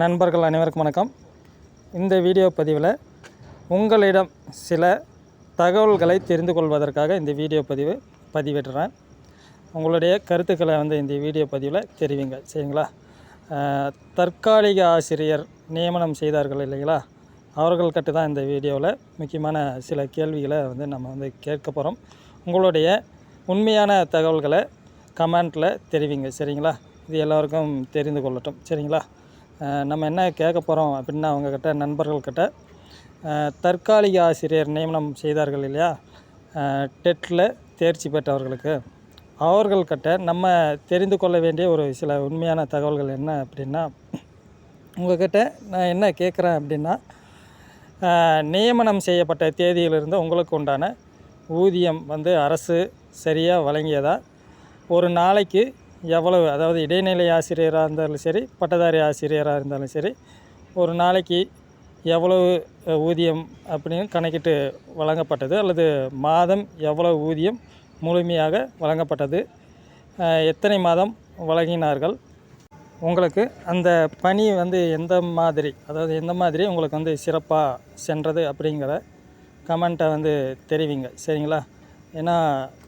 நண்பர்கள் அனைவருக்கும் வணக்கம். இந்த வீடியோ பதிவில் உங்களிடம் சில தகவல்களை தெரிந்து கொள்வதற்காக இந்த வீடியோ பதிவு பதிவிடுறேன். உங்களுடைய கருத்துக்களை வந்து இந்த வீடியோ பதிவில் தெரிவிங்க சரிங்களா? தற்காலிக ஆசிரியர் நியமனம் செய்தார்கள் இல்லைங்களா? அவர்கள்கிட்ட தான் இந்த வீடியோவில் முக்கியமான சில கேள்விகளை வந்து நம்ம வந்து கேட்க போகிறோம் உங்களுடைய உண்மையான தகவல்களை கமெண்ட்டில் தெரிவிங்க. சரிங்களா? இது எல்லோருக்கும் தெரிந்து கொள்ளட்டும். சரிங்களா? நம்ம என்ன கேட்க போகிறோம் அப்படின்னா அவங்கக்கிட்ட நண்பர்கள்கிட்ட தற்காலிக ஆசிரியர் நியமனம் செய்தார்கள் இல்லையா? டெட்டில் தேர்ச்சி பெற்றவர்களுக்கு. அவர்கள்கிட்ட நம்ம தெரிந்து கொள்ள வேண்டிய ஒரு சில உண்மையான தகவல்கள் என்ன அப்படின்னா உங்கள்கிட்ட நான் என்ன கேட்குறேன் அப்படின்னா நியமனம் செய்யப்பட்ட தேதியிலிருந்து உங்களுக்கு உண்டான ஊதியம் வந்து அரசு சரியாக வழங்கியதா? ஒரு நாளைக்கு எவ்வளவு அதாவது இடைநிலை ஆசிரியராக இருந்தாலும் சரி பட்டதாரி ஆசிரியராக இருந்தாலும் சரி ஒரு நாளைக்கு எவ்வளவு ஊதியம் அப்படின்னு கணக்கிட்டு வழங்கப்பட்டது அல்லது மாதம் எவ்வளவு ஊதியம் முழுமையாக வழங்கப்பட்டது எத்தனை மாதம் வழங்கினார்கள் உங்களுக்கு அந்த பணி வந்து எந்த மாதிரி அதாவது எந்த மாதிரி உங்களுக்கு வந்து சிறப்பாக சென்றது அப்படிங்கிற கமெண்ட்டை வந்து தெரிவிங்க சரிங்களா? ஏன்னா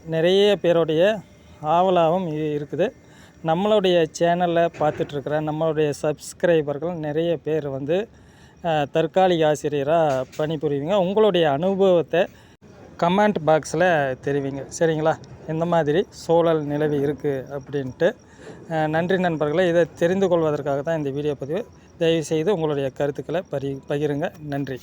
நிறைய பேருடைய ஆவலாகவும் இருக்குது. நம்மளுடைய சேனலில் பார்த்துட்ருக்குற நம்மளுடைய சப்ஸ்கிரைபர்கள் நிறைய பேர் வந்து தற்காலிக ஆசிரியராக பணிபுரிவீங்க. உங்களுடைய அனுபவத்தை கமெண்ட் பாக்ஸில் தெரிவிங்க. சரிங்களா? இந்த மாதிரி சூழல் நிலவி இருக்குது அப்படின்ட்டு. நன்றி நண்பர்களை. இதை தெரிந்து கொள்வதற்காக தான் இந்த வீடியோ பதிவு. தயவுசெய்து உங்களுடைய கருத்துக்களை பரி பகிருங்க. நன்றி.